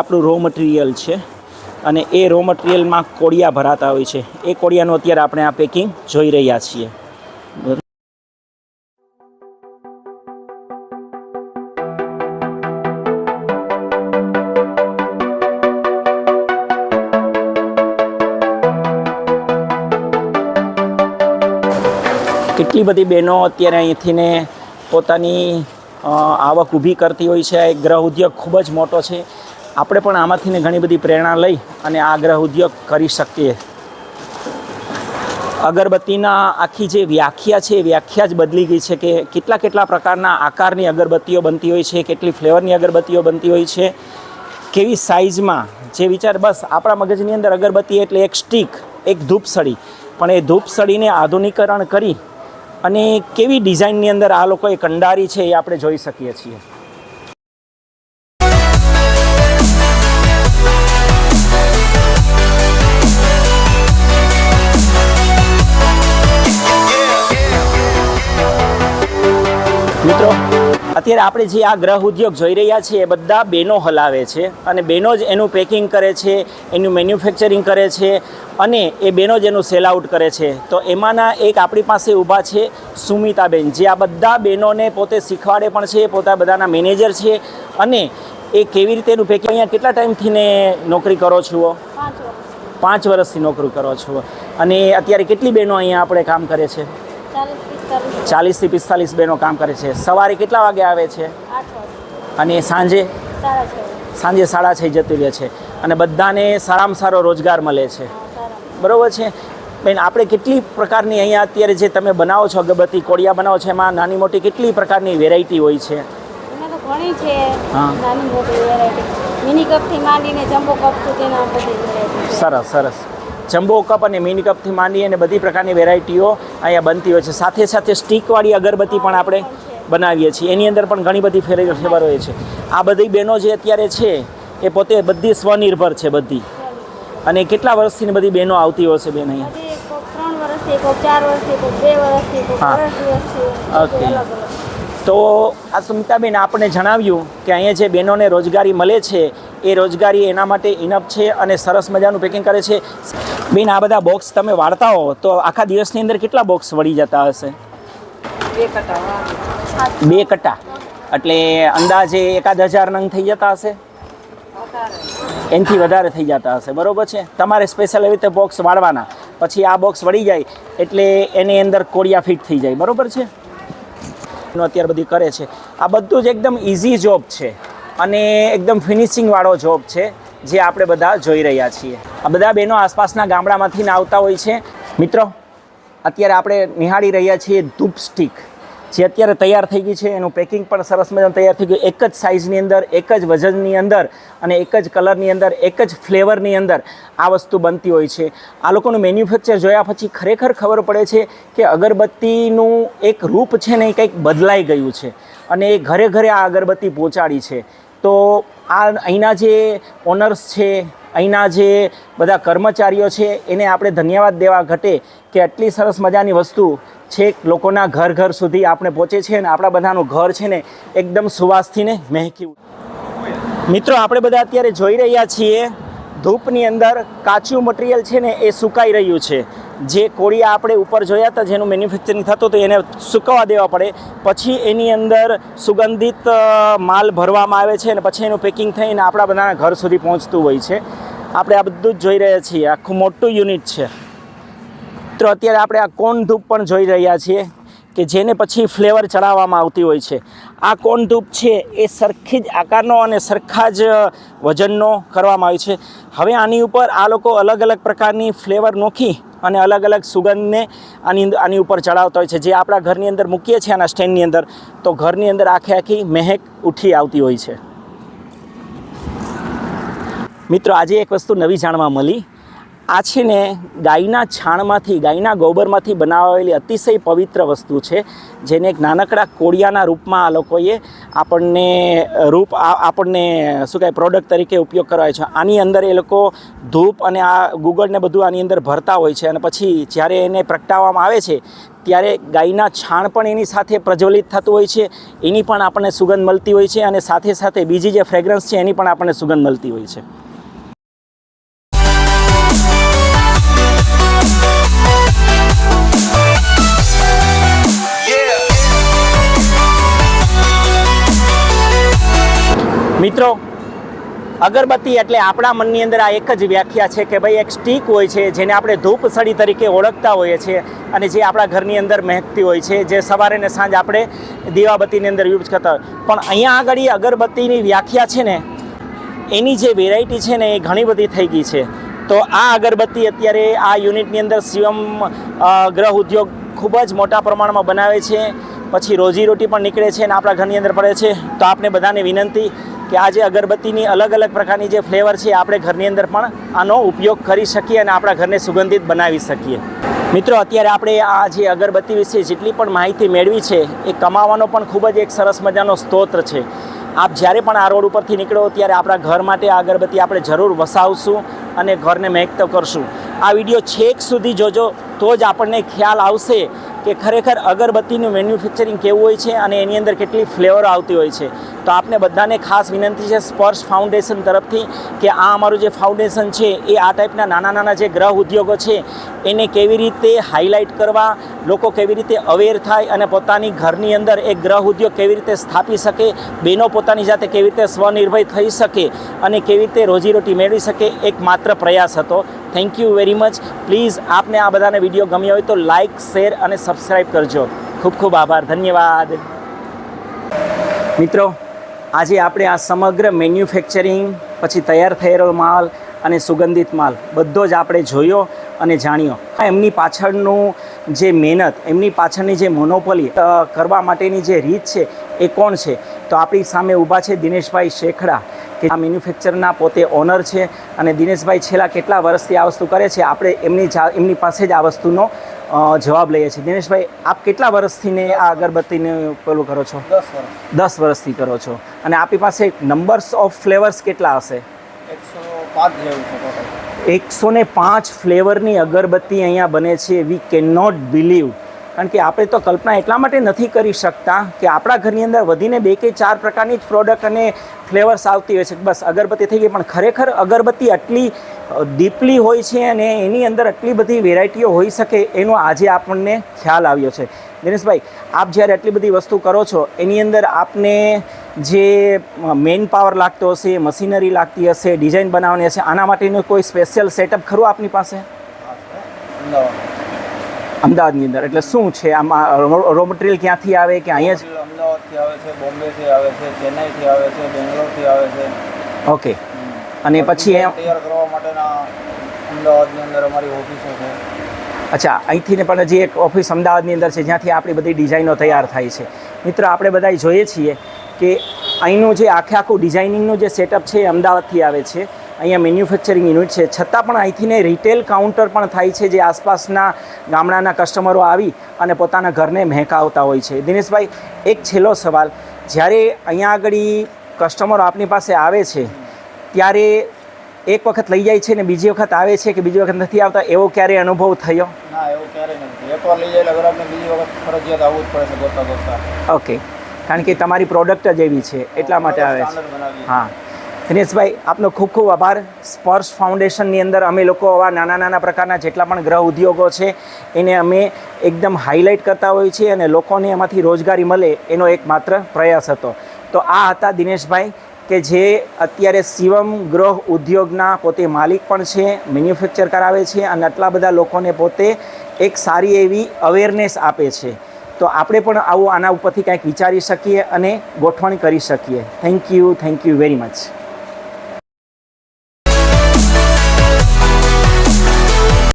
આપણું raw material છે. અને એ રો મટીરિયલમાં કોળિયા ભરાતા હોય છે. એ કોળિયાનું અત્યારે આપણે આ પેકિંગ જોઈ રહ્યા છીએ. કેટલી બધી બહેનો અત્યારે અહીંથી ને પોતાની આવક ઊભી કરતી હોય છે. આ ગ્રહ ઉદ્યોગ ખૂબ જ મોટો છે. આપણે પણ આમાંથી ને ઘણી બધી પ્રેરણા લઈ અને આ ગ્રહ ઉદ્યોગ કરી શકીએ. અગરબત્તીના આખી જે વ્યાખ્યા છે, એ વ્યાખ્યા જ બદલી ગઈ છે કે કેટલા કેટલા પ્રકારના આકારની અગરબત્તીઓ બનતી હોય છે, કેટલી ફ્લેવરની અગરબત્તીઓ બનતી હોય છે, કેવી સાઇઝમાં જે વિચાર બસ આપણા મગજની અંદર અગરબત્તી એટલે એક સ્ટીક, એક ધૂપસળી, પણ એ ધૂપસળીને આધુનિકરણ કરી અને કેવી ડિઝાઇનની અંદર આ લોકોએ કંડારી છે એ આપણે જોઈ શકીએ છીએ. મિત્રો અત્યારે આપણે જે આ ગ્રહ ઉદ્યોગ જોઈ રહ્યા છીએ એ બધા બેનો હલાવે છે અને બેનો જ એનું પેકિંગ કરે છે એનું મેન્યુફેક્ચરિંગ કરે છે અને એ બેનો જ એનું સેલ આઉટ કરે છે. તો એમાંના એક આપણી પાસે ઊભા છે સુમિતાબેન જે આ બધા બહેનોને પોતે શીખવાડે પણ છે પોતા બધાના મેનેજર છે અને એ કેવી રીતે એનું પેકિંગ અહીંયા કેટલા ટાઈમથી ને નોકરી કરો છો? પાંચ વર્ષથી. નોકરી કરો છો. અને અત્યારે કેટલી બહેનો અહીંયા આપણે કામ કરે છે? ચાલીસથી પિસ્તાલીસ બહેનો કામ કરે છે. સવારે કેટલા વાગે આવે છે? અને સાંજે? સાંજે સાડા છ જતી રહે છે. અને બધાને સારામાં સારો રોજગાર મળે છે. બરાબર છે? બેન આપણે કેટલી પ્રકારની અહીંયા અત્યારે જે તમે બનાવો છો અગરબત્તી કોળિયા બનાવો છો એમાં નાની મોટી કેટલી પ્રકારની વેરાયટી હોય છે? ઘણી છે. નાની મોટી વેરાયટી મિની કપથી માંડીને જમ્બો કપ સુધીના બધી છે. સરસ સરસ. જમ્બો કપ અને મિની કપથી માંડી અને બધી પ્રકારની વેરાયટીઓ અહીંયા બનતી હોય છે. સાથે સાથે સ્ટીકવાળી અગરબત્તી પણ આપણે બનાવીએ છીએ. એની અંદર પણ ઘણી બધી ફેર ફ્લેવર હોય છે. આ બધી બહેનો જે અત્યારે છે એ પોતે બધી સ્વનિર્ભર છે બધી. અને કેટલા વર્ષથી બધી બહેનો આવતી હશે બેન અહીંયા. ઓકે. તો આ સુમિતાબેન આપણે જણાવ્યું કે અહીંયા જે બહેનોને રોજગારી મળે છે એ રોજગારી એના માટે ઇનફ છે અને સરસ મજાનું પેકિંગ કરે છે. બેન આ બધા બોક્સ તમે વાળતા હો તો આખા દિવસની અંદર કેટલા બોક્સ વળી જતા હશે? બે કટા બે કટ્ટા એટલે અંદાજે એકાદ હજાર નંગ થઈ જતા હશે? એનાથી વધારે થઈ જતા હશે બરાબર છે? તમારે સ્પેશિયલ એવી રીતે બોક્સ વાળવાના. પછી આ બોક્સ વળી જાય એટલે એની અંદર કોડિયા ફિટ થઈ જાય બરોબર છે? એનું અત્યારે બધી કરે છે. આ બધું જ એકદમ ઇઝી જોબ છે. અને એકદમ ફિનિશિંગવાળો જોબ છે, જે આપણે બધા જોઈ રહ્યા છીએ. આ બધા બહેનો આસપાસના ગામડામાંથી ને આવતા હોય છે. મિત્રો, અત્યારે આપણે નિહાળી રહ્યા છીએ ધૂપ સ્ટીક જે અત્યારે તૈયાર થઈ ગઈ છે. એનું પેકિંગ પણ સરસ મજાનું તૈયાર થઈ ગયું. એક જ સાઇઝની અંદર, એક જ વજનની અંદર અને એક જ કલરની અંદર, એક જ ફ્લેવરની અંદર આ વસ્તુ બનતી હોય છે. આ લોકોનું મેન્યુફેક્ચર જોયા પછી ખરેખર ખબર પડે છે કે અગરબત્તીનું એક રૂપ છે ને એ કંઈક બદલાઈ ગયું છે અને એ ઘરે ઘરે આ અગરબત્તી પહોંચાડી છે. તો આ અહીંના જે ઓનર્સ છે, અહીંના જે બધા કર્મચારીઓ છે, એને આપણે ધન્યવાદ દેવા ઘટે કે આટલી સરસ મજાની વસ્તુ છેક લોકોના ઘર ઘર સુધી આપણે પહોંચે છે અને આપણા બધાનું ઘર છે ને એકદમ સુવાસથી ને મહેકી મિત્રો, આપણે બધા અત્યારે જોઈ રહ્યા છીએ, ધૂપની અંદર કાચું મટીરિયલ છે ને એ સુકાઈ રહ્યું છે. જે કોળિયા આપણે ઉપર જોયા હતા, જેનું મેન્યુફેક્ચરિંગ થતું હતું, એને સૂકવવા દેવા પડે. પછી એની અંદર સુગંધિત માલ ભરવામાં આવે છે અને પછી એનું પેકિંગ થઈને આપણા બધાના ઘર સુધી પહોંચતું હોય છે. આપણે આ બધું જ જોઈ રહ્યા છીએ. આખું મોટું યુનિટ છે. તો અત્યારે આપણે આ કોન ધૂપ પણ જોઈ રહ્યા છીએ કે જેને પછી ફ્લેવર ચડાવવામાં આવતી હોય છે. આ કોન ધૂપ છે એ સરખી જ આકારનો અને સરખા જ વજનનો કરવામાં આવ્યો છે. હવે આની ઉપર આ લોકો અલગ અલગ પ્રકારની ફ્લેવર નોખી અને અલગ અલગ સુગંધને આની આની ઉપર ચડાવતા હોય છે. જે આપણા ઘરની અંદર મૂકીએ છીએ આના સ્ટેન્ડની અંદર, તો ઘરની અંદર આખે આખી મહેક ઉઠી આવતી હોય છે. મિત્રો, આજે એક વસ્તુ નવી જાણવા મળી. આ છે ને ગાયના છાણમાંથી, ગાયના ગોબરમાંથી બનાવેલી અતિશય પવિત્ર વસ્તુ છે, જેને એક નાનકડા કોળિયાના રૂપમાં આ લોકોએ આપણને રૂપ આપણને શું કહેવાય પ્રોડક્ટ તરીકે ઉપયોગ કરાય છે. આની અંદર એ લોકો ધૂપ અને આ ગુગળને બધું આની અંદર ભરતા હોય છે અને પછી જ્યારે એને પ્રગટાવવામાં આવે છે, ત્યારે ગાયના છાણ પણ એની સાથે પ્રજ્વલિત થતું હોય છે, એની પણ આપણને સુગંધ મળતી હોય છે અને સાથે સાથે બીજી જે ફ્રેગ્રન્સ છે એની પણ આપણને સુગંધ મળતી હોય છે. મિત્રો, અગરબત્તી એટલે આપણા મનની અંદર આ એક જ વ્યાખ્યા છે કે ભાઈ એક સ્ટીક હોય છે જેને આપણે ધૂપ સળી તરીકે ઓળખતા હોઈએ છીએ અને જે આપણા ઘરની અંદર મહેકતી હોય છે, જે સવારે ને સાંજ આપણે દીવાબત્તીની અંદર યુઝ કરતા હોય. પણ અહીંયા આગળ અગરબત્તીની વ્યાખ્યા છે ને, એની જે વેરાયટી છે ને એ ઘણી બધી થઈ ગઈ છે. તો આ અગરબત્તી અત્યારે આ યુનિટની અંદર શિવમ ગ્રહ ઉદ્યોગ ખૂબ જ મોટા પ્રમાણમાં બનાવે છે. પછી રોજીરોટી પણ નીકળે છે અને આપણા ઘરની અંદર પડે છે. તો આપણે બધાને વિનંતી કે આ જે અગરબત્તીની અલગ અલગ પ્રકારની જે ફ્લેવર છે આપણે ઘરની અંદર પણ આનો ઉપયોગ કરી શકીએ અને આપણા ઘરને સુગંધિત બનાવી શકીએ. મિત્રો, અત્યારે આપણે આ જે અગરબત્તી વિશે જેટલી પણ માહિતી મેળવી છે, એ કમાવાનો પણ ખૂબ જ એક સરસ મજાનો સ્ત્રોત છે. આપ જ્યારે પણ આ રોડ ઉપરથી નીકળો, ત્યારે આપણા ઘર માટે આ અગરબત્તી આપણે જરૂર વસાવશું અને ઘરને મહેકતો કરશું. આ વીડિયો છેક સુધી જોજો, તો જ આપણને ખ્યાલ આવશે કે ખરેખર અગરબત્તીનું મેન્યુફેક્ચરિંગ કેવું હોય છે અને એની અંદર કેટલી ફ્લેવર આવતી હોય છે. તો આપને બધાને ખાસ વિનંતી છે સ્પર્શ ફાઉન્ડેશન તરફથી કે આ અમારું જે ફાઉન્ડેશન છે એ આ ટાઈપના નાના નાના જે ગ્રહ ઉદ્યોગો છે, એને કેવી રીતે હાઇલાઇટ કરવા, લોકો કેવી રીતે અવેર થાય અને પોતાની ઘરની અંદર એક ગ્રહ ઉદ્યોગ કેવી રીતે સ્થાપી શકે બહેનો પોતાની જાતે કેવી રીતે સ્વનિર્ભય થઈ શકે અને કેવી રીતે રોજીરોટી મેળવી શકે, એક માત્ર પ્રયાસ હતો. Thank you very much please આપને આ બધાને વીડિયો ગમ્યો હોય તો લાઇક શેર અને સબસ્ક્રાઈબ કરજો. ખૂબ ખૂબ આભાર. ધન્યવાદ. મિત્રો આજે આપણે આ સમગ્ર મેન્યુફેક્ચરિંગ, પછી તૈયાર થયેલો માલ અને સુગંધિત માલ બધો જ આપણે જોયો અને જાણ્યો. એમની પાછળનું જે મહેનત, એમની પાછળની જે મોનોપોલી કરવા માટેની જે રીત છે એ કોણ છે? તો આપણી સામે ઊભા છે દિનેશભાઈ શેખડા, કે આ મેન્યુફેક્ચરના પોતે ઓનર છે અને દિનેશભાઈ છેલ્લા કેટલા વર્ષથી આ વસ્તુ કરે છે, આપણે એમની જા- એમની પાસે જ આ વસ્તુનો જવાબ લઈએ છીએ. દિનેશભાઈ આપ કેટલા વર્ષથીને આ અગરબત્તીને પેલું કરો છો? દસ વર્ષ. વર્ષથી કરો છો. અને આપણી પાસે નંબર્સ ઓફ ફ્લેવર્સ કેટલા હશે? એકસો ને પાંચ ફ્લેવરની અગરબત્તી અહીંયા બને છે. વી કેન નોટ બિલીવ કારણ કે આપણે તો કલ્પના એટલા માટે નથી કરી શકતા કે આપણા ઘરની અંદર વધીને બે કે ચાર પ્રકારની જ પ્રોડક્ટ અને ફ્લેવર્સ આવતી હોય છે. બસ અગરબત્તી થઈ ગઈ, પણ ખરેખર અગરબત્તી આટલી ડીપલી હોય છે અને એની અંદર આટલી બધી વેરાયટીઓ હોઈ શકે એનો આજે આપણને ખ્યાલ આવ્યો છે. દિનેશભાઈ, આપ જ્યારે આટલી બધી વસ્તુ કરો છો, એની અંદર આપને જે મેઇન પાવર લાગતો હશે મશીનરી લાગતી હશે ડિઝાઇન બનાવવાની હશે, આના માટેનું કોઈ સ્પેશિયલ સેટઅપ ખરું આપની પાસે? અમદાવાદની અંદર. એટલે શું છે? આમાં રો મટીરિયલ ક્યાંથી આવે કે અહીંયા જ? અમદાવાદથી આવે છે બોમ્બેથી આવે છે ચેન્નાઈથી આવે છે બેંગ્લોરથી આવે છે. ઓકે. અને પછી એમ તૈયાર કરવા માટેના અમદાવાદની અંદર અમારી ઓફિસો છે. અચ્છા અહીંથી ને પણ જે એક ઓફિસ અમદાવાદની અંદર છે જ્યાંથી આપણી બધી ડિઝાઇનો તૈયાર થાય છે. મિત્રો આપણે બધા જોઈએ છીએ કે અહીંનું જે આખે આખું ડિઝાઇનિંગનું જે સેટઅપ છે એ અમદાવાદથી આવે છે. અહીંયા મેન્યુફેક્ચરિંગ યુનિટ છે. છતાં પણ અહીંથીને રિટેલ કાઉન્ટર પણ થાય છે જે આસપાસના ગામડાના કસ્ટમરો આવી અને પોતાના ઘરને મહેકાવતા હોય છે. દિનેશભાઈ એક છેલ્લો સવાલ. જ્યારે અહીંયા આગળ કસ્ટમરો આપની પાસે આવે છે ત્યારે એક વખત લઈ જાય છે ને બીજી વખત આવે છે કે બીજી વખત નથી આવતા? એવો ક્યારેય અનુભવ થયો? ના એવું ક્યારેય નથી. એકવાર લઈ જાય એટલે ગ્રાહકને બીજી વખત ફરજિયાત આવવું જ પડે છે ગોતતા ગોતતા ઓકે કારણ કે તમારી પ્રોડક્ટ જ એવી છે. એટલા માટે આવે છે. હા. દિનેશભાઈ, આપનો ખૂબ ખૂબ આભાર. સ્પર્શ ફાઉન્ડેશનની અંદર અમે લોકો આવા નાના નાના પ્રકારના જેટલા પણ ગ્રહ ઉદ્યોગો છે, એને અમે એકદમ હાઇલાઇટ કરતા હોઈએ છીએ અને લોકોને એમાંથી રોજગારી મળે એનો એક માત્ર પ્રયાસ હતો. તો આ હતા દિનેશભાઈ, કે જે અત્યારે શિવમ ગ્રહ ઉદ્યોગના પોતે માલિક પણ છે મેન્યુફેક્ચર કરાવે છે અને આટલા બધા લોકોને પોતે એક સારી એવી અવેરનેસ આપે છે. તો આપણે પણ આવું આના ઉપરથી કાંઈક વિચારી શકીએ અને ગોઠવણ કરી શકીએ. Thank you thank you very much